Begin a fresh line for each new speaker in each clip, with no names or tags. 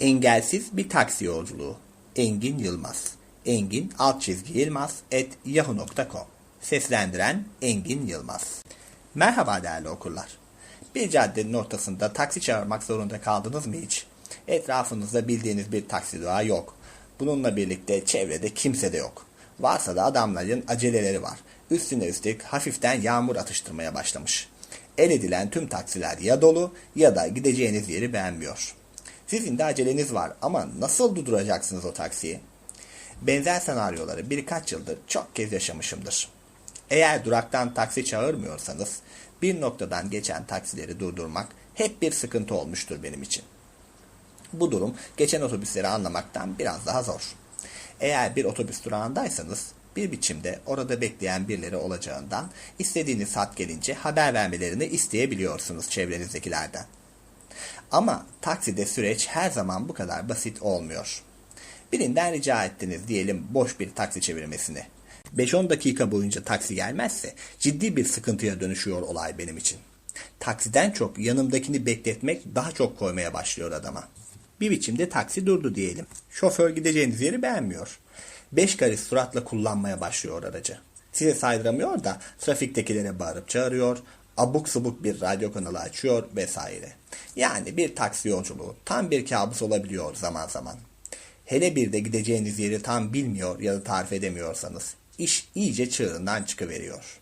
Engelsiz bir taksi yolculuğu. Engin Yılmaz. Engin alt çizgi Yılmaz et yahoo.com. Seslendiren Engin Yılmaz. Merhaba değerli okurlar. Bir caddenin ortasında taksi çağırmak zorunda kaldınız mı hiç? Etrafınızda bildiğiniz bir taksi durağı yok. Bununla birlikte çevrede kimse de yok. Varsa da adamların aceleleri var. Üstüne üstlük hafiften yağmur atıştırmaya başlamış. El edilen tüm taksiler ya dolu ya da gideceğiniz yeri beğenmiyor. Sizin de aceleniz var ama nasıl durduracaksınız o taksiyi? Benzer senaryoları birkaç yıldır çok kez yaşamışımdır. Eğer duraktan taksi çağırmıyorsanız bir noktadan geçen taksileri durdurmak hep bir sıkıntı olmuştur benim için. Bu durum geçen otobüsleri anlamaktan biraz daha zor. Eğer bir otobüs durağındaysanız bir biçimde orada bekleyen birileri olacağından istediğiniz saat gelince haber vermelerini isteyebiliyorsunuz çevrenizdekilerden. Ama takside süreç her zaman bu kadar basit olmuyor. Birinden rica ettiniz diyelim boş bir taksi çevirmesini. 5-10 dakika boyunca taksi gelmezse ciddi bir sıkıntıya dönüşüyor olay benim için. Taksiden çok yanımdakini bekletmek daha çok koymaya başlıyor adama. Bir biçimde taksi durdu diyelim. Şoför gideceğiniz yeri beğenmiyor. Beş karış suratla kullanmaya başlıyor aracı. Size saydıramıyor da trafiktekilere bağırıp çağırıyor, abuk subuk bir radyo kanalı açıyor vesaire. Yani bir taksi yolculuğu tam bir kabus olabiliyor zaman zaman. Hele bir de gideceğiniz yeri tam bilmiyor ya da tarif edemiyorsanız iş iyice çığırından çıkıveriyor.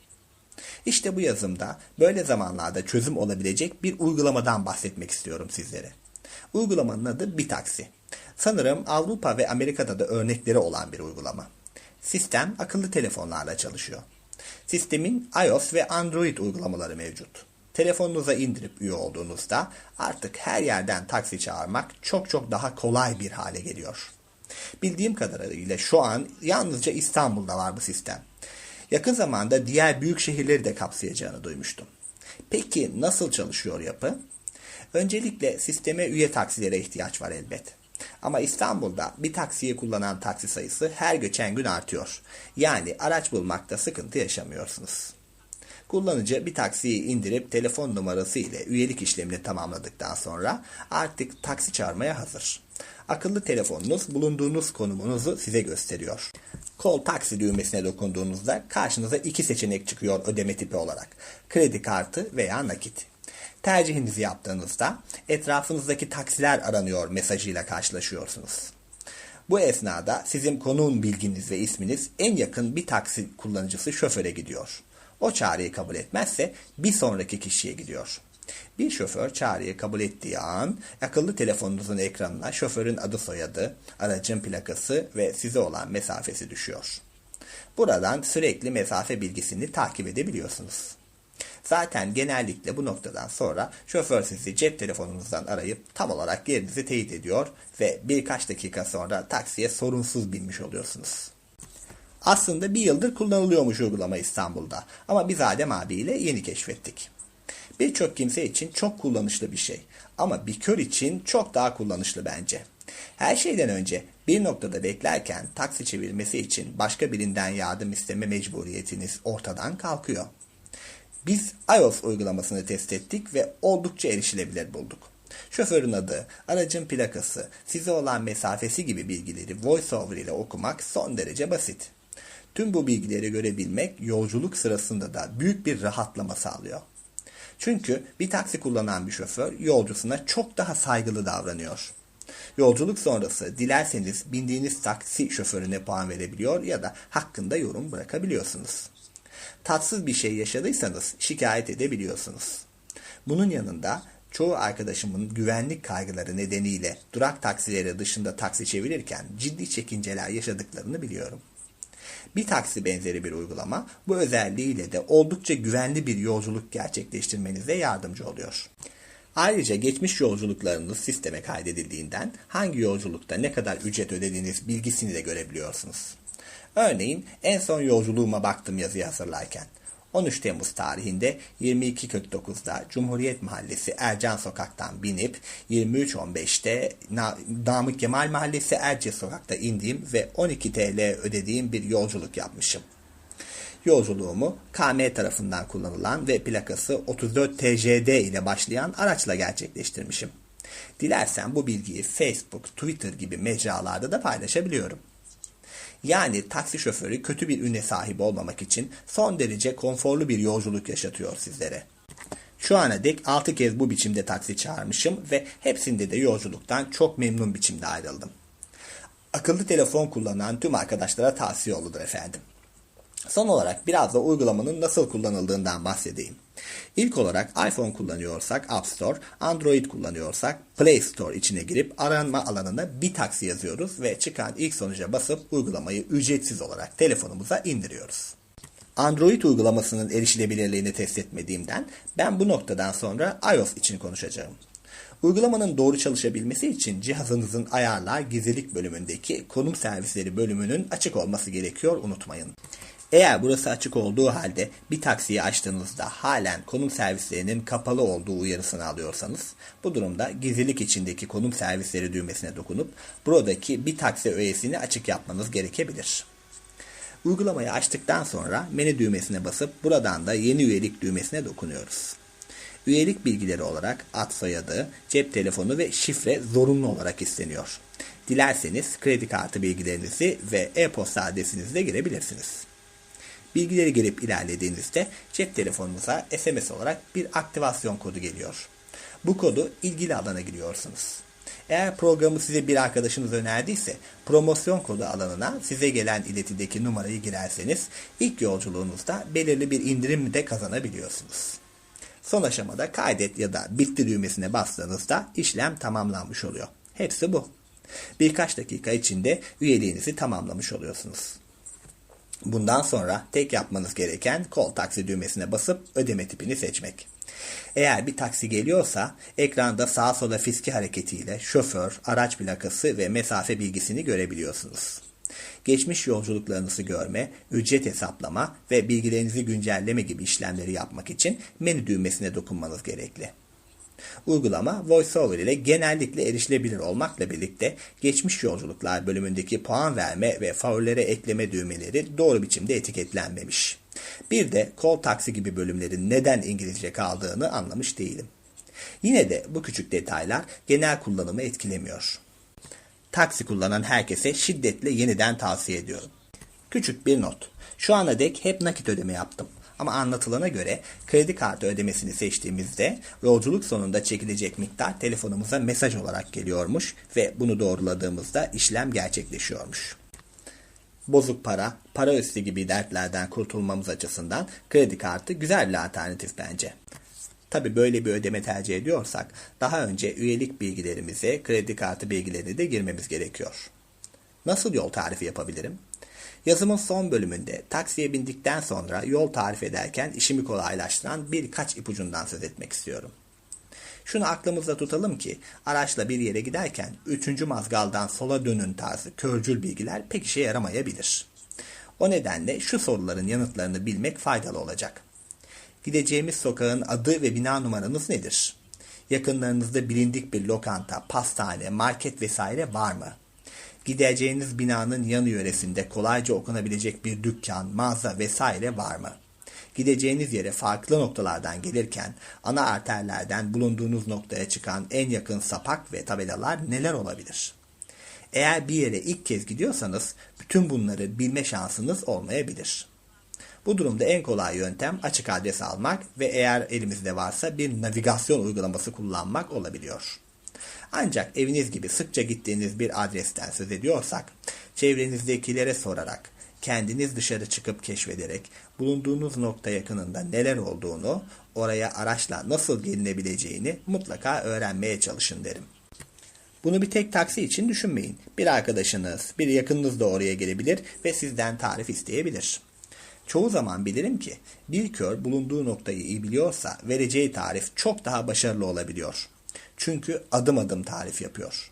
İşte bu yazımda böyle zamanlarda çözüm olabilecek bir uygulamadan bahsetmek istiyorum sizlere. Uygulamanın adı Bitaksi. Sanırım Avrupa ve Amerika'da da örnekleri olan bir uygulama. Sistem akıllı telefonlarla çalışıyor. Sistemin iOS ve Android uygulamaları mevcut. Telefonunuza indirip üye olduğunuzda artık her yerden taksi çağırmak çok çok daha kolay bir hale geliyor. Bildiğim kadarıyla şu an yalnızca İstanbul'da var bu sistem. Yakın zamanda diğer büyük şehirleri de kapsayacağını duymuştum. Peki nasıl çalışıyor yapı? Öncelikle sisteme üye taksilere ihtiyaç var elbet. Ama İstanbul'da bir taksiyi kullanan taksi sayısı her geçen gün artıyor. Yani araç bulmakta sıkıntı yaşamıyorsunuz. Kullanıcı bir taksiyi indirip telefon numarası ile üyelik işlemini tamamladıktan sonra artık taksi çağırmaya hazır. Akıllı telefonunuz bulunduğunuz konumunuzu size gösteriyor. Call taksi düğmesine dokunduğunuzda karşınıza iki seçenek çıkıyor ödeme tipi olarak. Kredi kartı veya nakit. Tercihinizi yaptığınızda etrafınızdaki taksiler aranıyor mesajıyla karşılaşıyorsunuz. Bu esnada sizin konum bilginiz ve isminiz en yakın bir taksi kullanıcısı şoföre gidiyor. O çağrıyı kabul etmezse bir sonraki kişiye gidiyor. Bir şoför çağrıyı kabul ettiği an akıllı telefonunuzun ekranına şoförün adı soyadı, aracın plakası ve size olan mesafesi düşüyor. Buradan sürekli mesafe bilgisini takip edebiliyorsunuz. Zaten genellikle bu noktadan sonra şoför sizi cep telefonunuzdan arayıp tam olarak yerinizi teyit ediyor ve birkaç dakika sonra taksiye sorunsuz binmiş oluyorsunuz. Aslında bir yıldır kullanılıyormuş uygulama İstanbul'da ama biz Adem abiyle yeni keşfettik. Birçok kimse için çok kullanışlı bir şey ama bir kör için çok daha kullanışlı bence. Her şeyden önce bir noktada beklerken taksi çevirmesi için başka birinden yardım isteme mecburiyetiniz ortadan kalkıyor. Biz iOS uygulamasını test ettik ve oldukça erişilebilir bulduk. Şoförün adı, aracın plakası, size olan mesafesi gibi bilgileri VoiceOver ile okumak son derece basit. Tüm bu bilgileri görebilmek yolculuk sırasında da büyük bir rahatlama sağlıyor. Çünkü bir taksi kullanan bir şoför yolcusuna çok daha saygılı davranıyor. Yolculuk sonrası dilerseniz bindiğiniz taksi şoförüne puan verebiliyor ya da hakkında yorum bırakabiliyorsunuz. Tatsız bir şey yaşadıysanız şikayet edebiliyorsunuz. Bunun yanında çoğu arkadaşımın güvenlik kaygıları nedeniyle durak taksileri dışında taksi çevirirken ciddi çekinceler yaşadıklarını biliyorum. Bir taksi benzeri bir uygulama bu özelliğiyle de oldukça güvenli bir yolculuk gerçekleştirmenize yardımcı oluyor. Ayrıca geçmiş yolculuklarınız sisteme kaydedildiğinden hangi yolculukta ne kadar ücret ödediğiniz bilgisini de görebiliyorsunuz. Örneğin en son yolculuğuma baktım yazıyı hazırlarken. 13 Temmuz tarihinde 22.49'da Cumhuriyet Mahallesi Ercan Sokak'tan binip 23.15'te Namık Kemal Mahallesi Erce Sokak'ta indiğim ve 12 TL ödediğim bir yolculuk yapmışım. Yolculuğumu KM tarafından kullanılan ve plakası 34 TJD ile başlayan araçla gerçekleştirmişim. Dilersen bu bilgiyi Facebook, Twitter gibi mecralarda da paylaşabiliyorum. Yani taksi şoförü kötü bir üne sahip olmamak için son derece konforlu bir yolculuk yaşatıyor sizlere. Şu ana dek 6 kez bu biçimde taksi çağırmışım ve hepsinde de yolculuktan çok memnun biçimde ayrıldım. Akıllı telefon kullanan tüm arkadaşlara tavsiye olur efendim. Son olarak biraz da uygulamanın nasıl kullanıldığından bahsedeyim. İlk olarak iPhone kullanıyorsak App Store, Android kullanıyorsak Play Store içine girip aranma alanına bir taksi yazıyoruz ve çıkan ilk sonuca basıp uygulamayı ücretsiz olarak telefonumuza indiriyoruz. Android uygulamasının erişilebilirliğini test etmediğimden ben bu noktadan sonra iOS için konuşacağım. Uygulamanın doğru çalışabilmesi için cihazınızın ayarlar gizlilik bölümündeki konum servisleri bölümünün açık olması gerekiyor unutmayın. Eğer burası açık olduğu halde bir taksiyi açtığınızda halen konum servislerinin kapalı olduğu uyarısını alıyorsanız bu durumda gizlilik içindeki konum servisleri düğmesine dokunup buradaki bir taksi öğesini açık yapmanız gerekebilir. Uygulamayı açtıktan sonra menü düğmesine basıp buradan da yeni üyelik düğmesine dokunuyoruz. Üyelik bilgileri olarak ad soyadı, cep telefonu ve şifre zorunlu olarak isteniyor. Dilerseniz kredi kartı bilgilerinizi ve e-posta adresinizi de girebilirsiniz. Bilgileri girip ilerlediğinizde cep telefonunuza SMS olarak bir aktivasyon kodu geliyor. Bu kodu ilgili alana giriyorsunuz. Eğer programı size bir arkadaşınız önerdiyse promosyon kodu alanına size gelen iletideki numarayı girerseniz ilk yolculuğunuzda belirli bir indirim de kazanabiliyorsunuz. Son aşamada kaydet ya da bitti düğmesine bastığınızda işlem tamamlanmış oluyor. Hepsi bu. Birkaç dakika içinde üyeliğinizi tamamlamış oluyorsunuz. Bundan sonra tek yapmanız gereken kol taksi düğmesine basıp ödeme tipini seçmek. Eğer bir taksi geliyorsa ekranda sağa sola fiski hareketiyle şoför, araç plakası ve mesafe bilgisini görebiliyorsunuz. Geçmiş yolculuklarınızı görme, ücret hesaplama ve bilgilerinizi güncelleme gibi işlemleri yapmak için menü düğmesine dokunmanız gerekli. Uygulama VoiceOver ile genellikle erişilebilir olmakla birlikte geçmiş yolculuklar bölümündeki puan verme ve favorilere ekleme düğmeleri doğru biçimde etiketlenmemiş. Bir de kol taksi gibi bölümlerin neden İngilizce kaldığını anlamış değilim. Yine de bu küçük detaylar genel kullanımı etkilemiyor. Taksi kullanan herkese şiddetle yeniden tavsiye ediyorum. Küçük bir not. Şu ana dek hep nakit ödeme yaptım. Ama anlatılana göre kredi kartı ödemesini seçtiğimizde yolculuk sonunda çekilecek miktar telefonumuza mesaj olarak geliyormuş ve bunu doğruladığımızda işlem gerçekleşiyormuş. Bozuk para, para üstü gibi dertlerden kurtulmamız açısından kredi kartı güzel bir alternatif bence. Tabi böyle bir ödeme tercih ediyorsak daha önce üyelik bilgilerimize kredi kartı bilgilerini de girmemiz gerekiyor. Nasıl yol tarifi yapabilirim? Yazımın son bölümünde taksiye bindikten sonra yol tarif ederken işimi kolaylaştıran birkaç ipucundan söz etmek istiyorum. Şunu aklımızda tutalım ki araçla bir yere giderken üçüncü mazgaldan sola dönün tarzı körcül bilgiler pek işe yaramayabilir. O nedenle şu soruların yanıtlarını bilmek faydalı olacak. Gideceğimiz sokağın adı ve bina numaranız nedir? Yakınlarınızda bilindik bir lokanta, pastane, market vesaire var mı? Gideceğiniz binanın yanı yöresinde kolayca okunabilecek bir dükkan, mağaza vesaire var mı? Gideceğiniz yere farklı noktalardan gelirken ana arterlerden bulunduğunuz noktaya çıkan en yakın sapak ve tabelalar neler olabilir? Eğer bir yere ilk kez gidiyorsanız bütün bunları bilme şansınız olmayabilir. Bu durumda en kolay yöntem açık adres almak ve eğer elimizde varsa bir navigasyon uygulaması kullanmak olabiliyor. Ancak eviniz gibi sıkça gittiğiniz bir adresten söz ediyorsak, çevrenizdekilere sorarak, kendiniz dışarı çıkıp keşfederek, bulunduğunuz nokta yakınında neler olduğunu, oraya araçla nasıl gelinebileceğini mutlaka öğrenmeye çalışın derim. Bunu bir tek taksi için düşünmeyin. Bir arkadaşınız, bir yakınınız da oraya gelebilir ve sizden tarif isteyebilir. Çoğu zaman bilirim ki bir kör bulunduğu noktayı iyi biliyorsa vereceği tarif çok daha başarılı olabiliyor. Çünkü adım adım tarif yapıyor.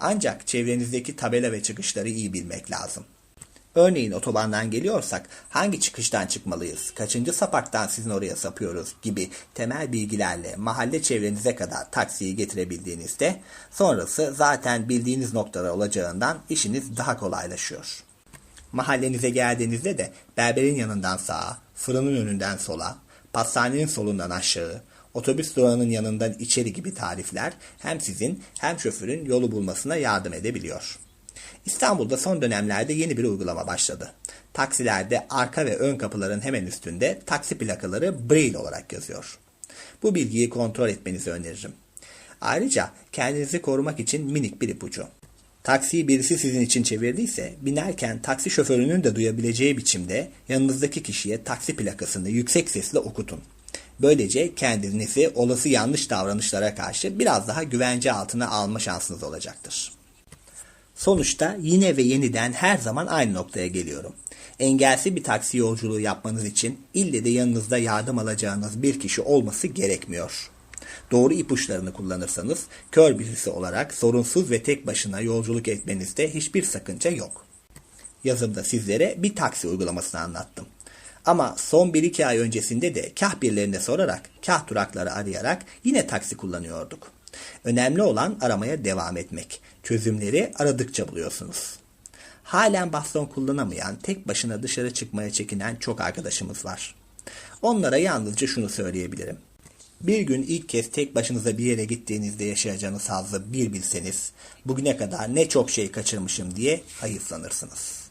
Ancak çevrenizdeki tabela ve çıkışları iyi bilmek lazım. Örneğin otobandan geliyorsak hangi çıkıştan çıkmalıyız, kaçıncı sapaktan sizin oraya sapıyoruz gibi temel bilgilerle mahalle çevrenize kadar taksiyi getirebildiğinizde sonrası zaten bildiğiniz noktada olacağından işiniz daha kolaylaşıyor. Mahallenize geldiğinizde de berberin yanından sağa, fırının önünden sola, pastanenin solundan aşağı, Otobüs durağının yanından içeri gibi tarifler hem sizin hem şoförün yolu bulmasına yardım edebiliyor. İstanbul'da son dönemlerde yeni bir uygulama başladı. Taksilerde arka ve ön kapıların hemen üstünde taksi plakaları Braille olarak yazıyor. Bu bilgiyi kontrol etmenizi öneririm. Ayrıca kendinizi korumak için minik bir ipucu. Taksiyi birisi sizin için çevirdiyse binerken taksi şoförünün de duyabileceği biçimde yanınızdaki kişiye taksi plakasını yüksek sesle okutun. Böylece kendinizi olası yanlış davranışlara karşı biraz daha güvence altına alma şansınız olacaktır. Sonuçta yine ve yeniden her zaman aynı noktaya geliyorum. Engelsiz bir taksi yolculuğu yapmanız için ille de yanınızda yardım alacağınız bir kişi olması gerekmiyor. Doğru ipuçlarını kullanırsanız kör birisi olarak sorunsuz ve tek başına yolculuk etmenizde hiçbir sakınca yok. Yazımda sizlere bir taksi uygulamasını anlattım. Ama son 1-2 ay öncesinde de kah birilerine sorarak, kah durakları arayarak yine taksi kullanıyorduk. Önemli olan aramaya devam etmek. Çözümleri aradıkça buluyorsunuz. Halen baston kullanamayan, tek başına dışarı çıkmaya çekinen çok arkadaşımız var. Onlara yalnızca şunu söyleyebilirim. Bir gün ilk kez tek başınıza bir yere gittiğinizde yaşayacağınız hazzı bir bilseniz, bugüne kadar ne çok şey kaçırmışım diye hayıflanırsınız.